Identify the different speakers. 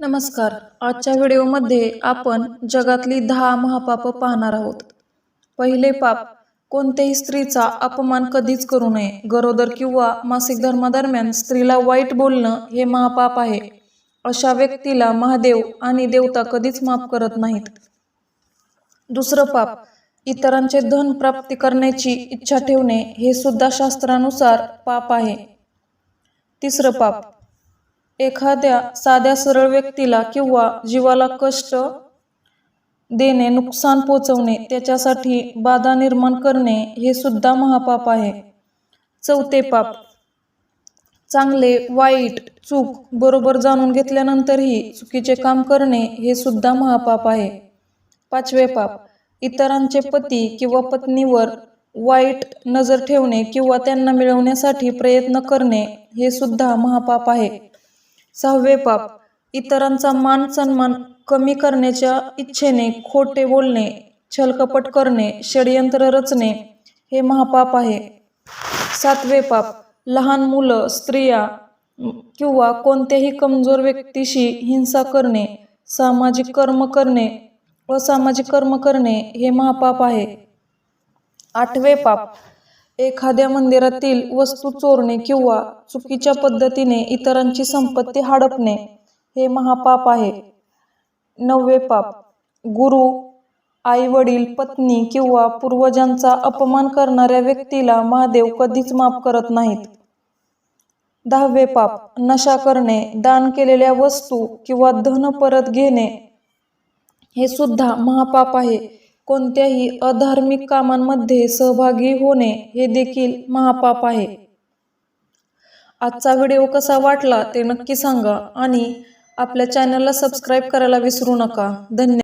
Speaker 1: नमस्कार. आजच्या व्हिडिओमध्ये आपण जगातली दहा महापाप पाहणार आहोत. पहिले पाप कोणत्याही स्त्रीचा अपमान कधीच करू नये. गरोदर किंवा मासिक धर्मादरम्यान स्त्रीला वाईट बोलणं हे महापाप आहे. अशा व्यक्तीला महादेव आणि देवता कधीच माफ करत नाहीत. दुसरं पाप इतरांचे धन प्राप्ती करण्याची इच्छा ठेवणे हे सुद्धा शास्त्रानुसार पाप आहे. तिसरं पाप एखाद्या साध्या सरळ व्यक्तीला किंवा जीवाला कष्ट देणे नुकसान पोचवणे त्याच्यासाठी बाधा निर्माण करणे हे सुद्धा महापाप आहे. चौथे पाप. चांगले वाईट चूक बरोबर जाणून घेतल्यानंतरही चुकीचे काम करणे हे सुद्धा महापाप आहे. पाचवे पाप. इतरांचे पती किंवा पत्नीवर वाईट नजर ठेवणे किंवा त्यांना मिळवण्यासाठी प्रयत्न करणे हे सुद्धा महापाप आहे. सहावे पाप. इतरांचा मान सन्मान कमी करण्याच्या इच्छेने खोटे बोलणे छलकपट करणे षडयंत्र रचणे हे महापाप आहे. सातवे पाप. लहान मुलं स्त्रिया किंवा कोणत्याही कमजोर व्यक्तीशी हिंसा करणे सामाजिक कर्म करणे असामाजिक कर्म करणे हे महापाप आहे. आठवे पाप. एखाद्या मंदिरातील वस्तू चोरणे किंवा चुकीच्या पद्धतीने इतरांची संपत्ती हडपणे हे महापाप आहे. नववे पाप. गुरु आई वडील पत्नी किंवा पूर्वजांचा अपमान करणाऱ्या व्यक्तीला महादेव कधीच माफ करत नाहीत. दहावे पाप. नशा करणे दान केलेल्या वस्तू किंवा धन परत घेणे हे सुद्धा महापाप आहे. कोणत्याही अधार्मिक कामांमध्ये सहभागी होणे हे देखील महापाप आहे. आजचा व्हिडिओ कसा वाटला ते नक्की सांगा आणि आपल्या चॅनलला सबस्क्राईब करायला विसरू नका. धन्यवाद.